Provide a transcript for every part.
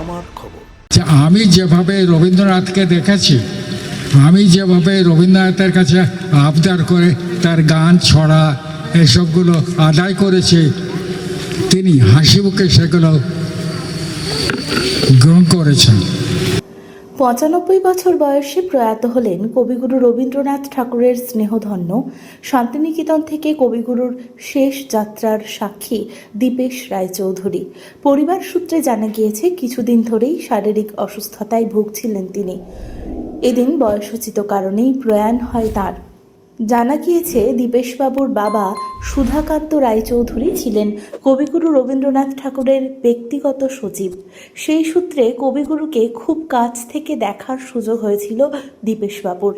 আমার খবর। আমি যেভাবে রবীন্দ্রনাথকে দেখেছি, আমি যেভাবে রবীন্দ্রনাথের কাছে আবদার করে তার গান ছড়া এসবগুলো আদায় করেছে, তিনি হাসি মুখে সেগুলো গ্রহণ করেছেন। পঁচানব্বই বছর বয়সে প্রয়াত হলেন কবিগুরু রবীন্দ্রনাথ ঠাকুরের স্নেহধন্য শান্তিনিকেতন থেকে কবিগুরুর শেষ যাত্রার সাক্ষী দীপেশ রায়চৌধুরী। পরিবার সূত্রে জানা গিয়েছে, কিছুদিন ধরেই শারীরিক অসুস্থতায় ভুগছিলেন তিনি। এদিন বয়সোচিত কারণেই প্রয়াণ হয় তার। জানা গিয়েছে, দীপেশবাবুর বাবা সুধাকান্ত রায়চৌধুরী ছিলেন কবিগুরু রবীন্দ্রনাথ ঠাকুরের ব্যক্তিগত সচিব। সেই সূত্রে কবিগুরুকে খুব কাছ থেকে দেখার সুযোগ হয়েছিল দীপেশবাবুর।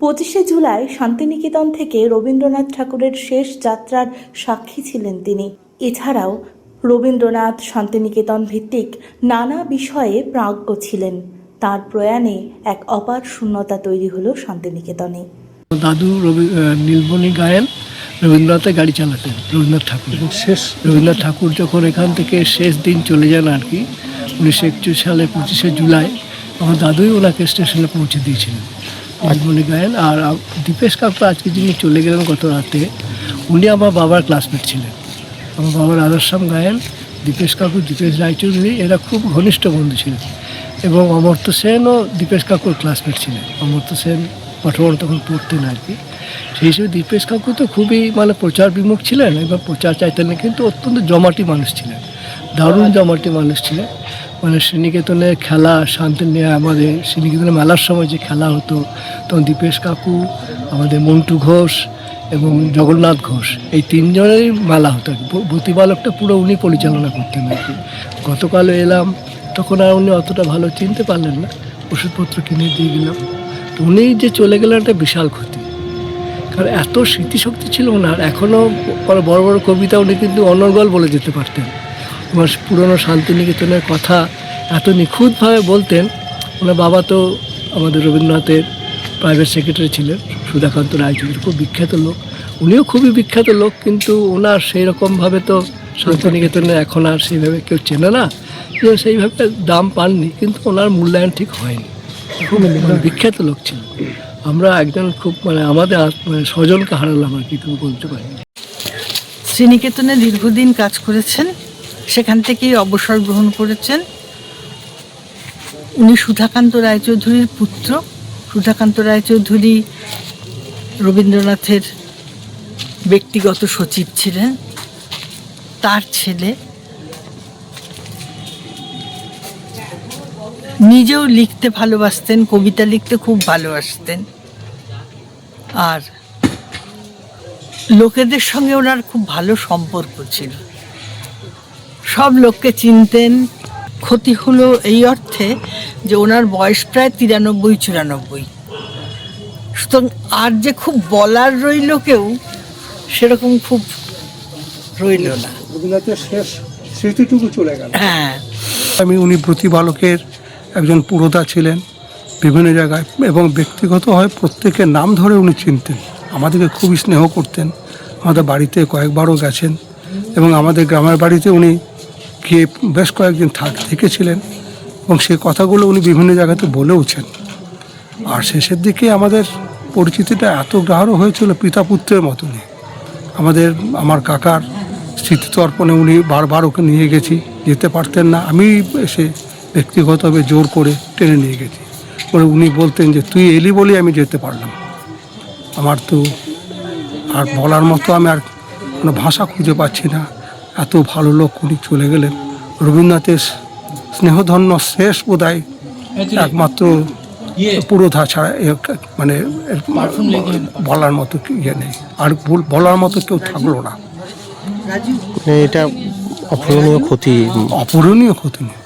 পঁচিশে জুলাই শান্তিনিকেতন থেকে রবীন্দ্রনাথ ঠাকুরের শেষ যাত্রার সাক্ষী ছিলেন তিনি। এছাড়াও রবীন্দ্রনাথ শান্তিনিকেতন ভিত্তিক নানা বিষয়ে প্রাজ্ঞ ছিলেন। তার প্রয়াণে এক অপার শূন্যতা তৈরি হলো শান্তিনিকেতনে। দাদু রবি নীলমণি গায়েন রবীন্দ্রনাথের গাড়ি চালাতেন রবীন্দ্রনাথ ঠাকুর। শেষ রবীন্দ্রনাথ ঠাকুর যখন এখান থেকে শেষ দিন চলে যান আর কি উনিশশো একচল্লিশ সালে পঁচিশে জুলাই আমার দাদুই ওনাকে স্টেশনে পৌঁছে দিয়েছিলেন নীলমণি গায়েন আর দীপেশ কাকু আজকে যিনি চলে গেলেন গত রাতে উনি আমার বাবার ক্লাসমেট ছিলেন। আমার বাবার আদর্শাম গায়েন দীপেশ কাকু দীপেশ রায়চৌধুরী এরা খুব ঘনিষ্ঠ বন্ধু ছিলেন। এবং অমর্ত্য সেনও দীপেশ কাকুর ক্লাসমেট ছিলেন। অমর্ত্য সেন পঠমন তখন পড়তেন আর কি। সেই হিসেবে দীপেশ কাকু তো খুবই মানে প্রচার বিমুখ ছিলেন এবং প্রচার চাইতেন না, কিন্তু অত্যন্ত জমাটি মানুষ ছিলেন, দারুণ জমাটি মানুষ ছিলেন। মানে শ্রীনিকেতনের খেলা শান্তি নিয়ে আমাদের শ্রীনিকেতনের মেলার সময় যে খেলা হতো, তখন দীপেশ কাকু, আমাদের মন্টু ঘোষ এবং জগন্নাথ ঘোষ, এই তিনজনেরই মেলা হতো আর কি। ব- বতিবালকটা পুরো উনি পরিচালনা করতেন আর কি। গতকাল এলাম, তখন আর উনি অতটা ভালো চিনতে পারলেন না, ওষুধপত্র কিনে দিয়ে গেলাম। উনি যে চলে গেলেন একটা বিশাল ক্ষতি। কারণ এত স্মৃতিশক্তি ছিল ওনার এখনও বড় বড় বড় কবিতা উনি কিন্তু অনর্গল বলে যেতে পারতেন। আমার পুরনো শান্তিনিকেতনের কথা এত নিখুঁতভাবে বলতেন, ওনার বাবা তো আমাদের রবীন্দ্রনাথের প্রাইভেট সেক্রেটারি ছিলেন, সুধাকান্ত রায়চৌধুরী খুব বিখ্যাত লোক। উনিও খুবই বিখ্যাত লোক, কিন্তু ওনার সেই রকমভাবে তো শান্তিনিকেতনে এখন আর সেইভাবে কেউ চেনে না সেইভাবে দাম পাননি, কিন্তু ওনার মূল্যায়ন ঠিক হয়নি। বিখ্যাত লোক ছিল আমরা একজন খুব মানে আমাদের মানে স্বজনকে হারালাম আর কি, তুমি বলতে পারি। শ্রীনিকেতনে দীর্ঘদিন কাজ করেছেন, সেখান থেকেই অবসর গ্রহণ করেছেন। উনি সুধাকান্ত রায়চৌধুরীর পুত্র। সুধাকান্ত রায়চৌধুরী রবীন্দ্রনাথের ব্যক্তিগত সচিব ছিলেন। তার ছেলে নিজেও লিখতে ভালোবাসতেন কবিতা লিখতে খুব ভালোবাসতেন। আর লোকেদের সঙ্গে ওনার খুব ভালো সম্পর্ক ছিল। সব লোককে চিনতেন। ক্ষতি হলো এই অর্থে যে ওনার বয়স প্রায় তিরানব্বই চুরানব্বই। সুতরাং আর যে খুব বলার রইল কেউ সেরকম খুব রইল না। শেষ স্মৃতিটুকু চলে গেল। হ্যাঁ। আমি উনি প্রতিপালকের একজন পুরোধা ছিলেন বিভিন্ন জায়গায় এবং ব্যক্তিগতভাবে প্রত্যেকের নাম ধরে উনি চিনতেন। আমাদেরকে খুবই স্নেহ করতেন। আমাদের বাড়িতে কয়েকবারও গেছেন এবং আমাদের গ্রামের বাড়িতে উনি গিয়ে বেশ কয়েকদিন থাক, থেকেছিলেন এবং সেই কথাগুলো উনি বিভিন্ন জায়গাতে বলেওছেন। আর শেষের দিকে আমাদের পরিচিতিটা এত গাঢ় হয়েছিল পিতা পুত্রের মতনই। আমাদের, আমার কাকার স্মৃতিতর্পণে উনি বারবার ওকে নিয়ে গেছি, যেতে পারতেন না। আমি এসে ব্যক্তিগতভাবে জোর করে টেনে নিয়ে গেছি। পরে উনি বলতেন যে তুই এলি বলে আমি যেতে পারলাম। আমার তো আর বলার মতো আমি আর কোনো ভাষা খুঁজে পাচ্ছি না। এত ভালো লোক উনি চলে গেলেন। রবীন্দ্রনাথের স্নেহধন্য শেষ বোধহয় একমাত্র পুরোধা ছাড়া মানে বলার মতো ইয়ে নেই। আর বল- বলার মতো কেউ থাকল না। এটা অপূরণীয় ক্ষতি। অপূরণীয় ক্ষতি নেই।